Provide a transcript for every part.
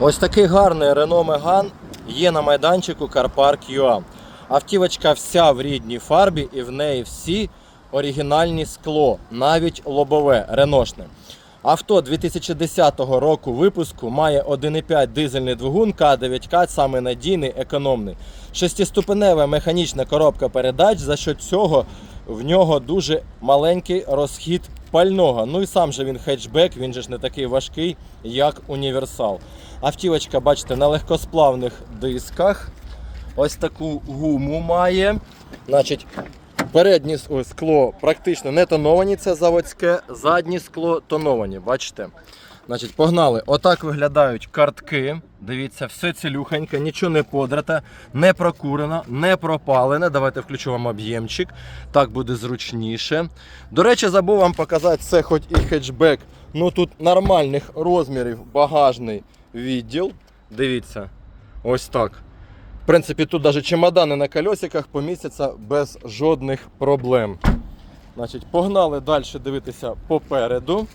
Ось такий гарний Renault Megane є на майданчику CarPark UA. Автівочка вся в рідній фарбі і в неї всі оригінальні скло, навіть лобове, реношне. Авто 2010 року випуску має 1,5 дизельний двигун К9К, саме надійний, економний. Шестиступенева механічна коробка передач, за що цього в нього дуже маленький розхід пального. Ну і сам же він хетчбек, він же ж не такий важкий, як універсал. Автівочка, бачите, на легкосплавних дисках. Ось таку гуму має. Значить, переднє скло практично не тоновані, це заводське, заднє скло тоновані, бачите? Значить, погнали. Отак виглядають картки. Дивіться, все цілюхеньке, нічого не подрата, не прокурено, не пропалене. Давайте включу вам об'ємчик. Так буде зручніше. До речі, забув вам показати, це хоч і хетчбек. Ну тут нормальних розмірів багажний відділ. Дивіться, ось так. В принципі, тут навіть чемодани на колесиках помістяться без жодних проблем. Значить, погнали далі дивитися попереду.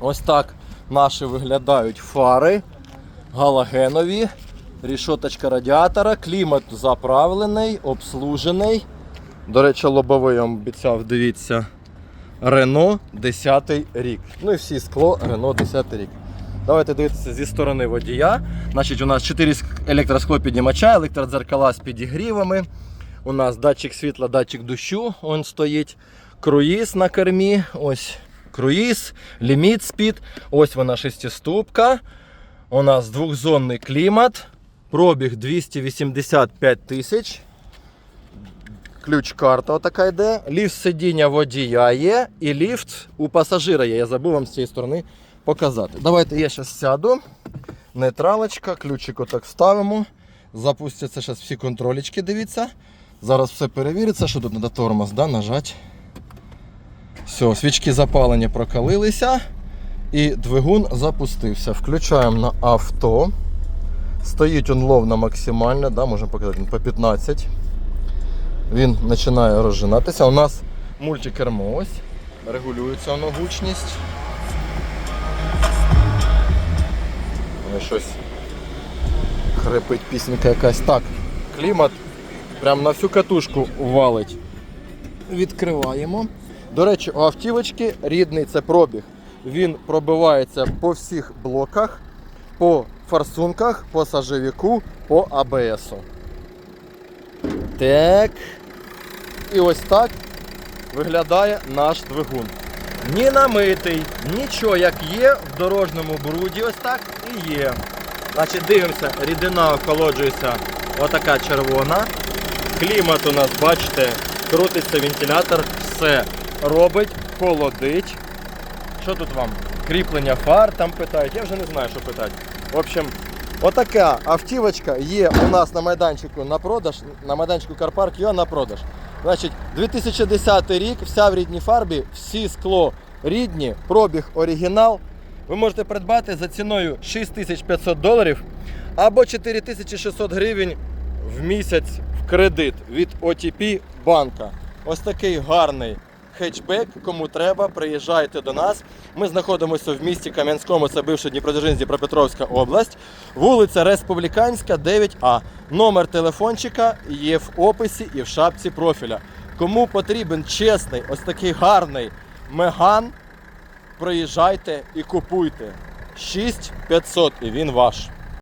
Ось так наші виглядають фари галогенові, рішоточка радіатора, клімат заправлений, обслужений. До речі, лобовий я вам обіцяв, дивіться. Рено 10 рік. Ну і всі скло Рено 10 рік. Давайте дивитися зі сторони водія. Значить, у нас 4 електросклопіднімача, електродзеркала з підігрівами. У нас датчик світла, датчик дощу. Он стоїть. Круїз на кермі. Ось круїз, ліміт спід. Ось вона шестиступка. У нас двохзонний клімат. Пробіг 285 тисяч. Ключ-карта отака йде. Ліфт сидіння водія є і ліфт у пасажира є. Я забув вам з цієї сторони показати. Давайте я зараз сяду. Нейтралочка, ключик отак ставимо. Запустяться зараз всі контролічки, дивіться. Зараз все перевіриться, що тут треба тормоз, да, нажати. Все, свічки запалення прокалилися. І двигун запустився. Включаємо на авто. Стоїть он ловно максимально, да, можемо показати по 15. Він починає розжинатися. У нас мультикермо ось. Регулюється воно гучність. Ой, щось хрипить пісенька якась. Так, клімат прям на всю катушку валить. Відкриваємо. До речі, у автівочки рідний це пробіг. Він пробивається по всіх блоках, по форсунках, по сажевіку, по АБСу. Так. І ось так виглядає наш двигун. Ні намитий, нічого як є в дорожньому бруді, ось так і є. Значить, дивимося, рідина охолоджується отака червона. Клімат у нас, бачите, крутиться вентилятор, все робить, холодить. Що тут вам? Кріплення фар там питають, я вже не знаю, що питати. В общем, отака автівочка є у нас на майданчику на продаж, на майданчику Карпарк Йо на продаж. Значить, 2010 рік, вся в рідній фарбі, всі скло рідні, пробіг оригінал. Ви можете придбати за ціною 6500 доларів або 4600 гривень в місяць в кредит від OTP банка. Ось такий гарний хетчбек. Кому треба, приїжджайте до нас. Ми знаходимося в місті Кам'янському, це бивша Дніпродзержинськ, Дніпропетровська область, вулиця Республіканська, 9А. Номер телефончика є в описі і в шапці профіля. Кому потрібен чесний, ось такий гарний меган, приїжджайте і купуйте. 6500 і він ваш.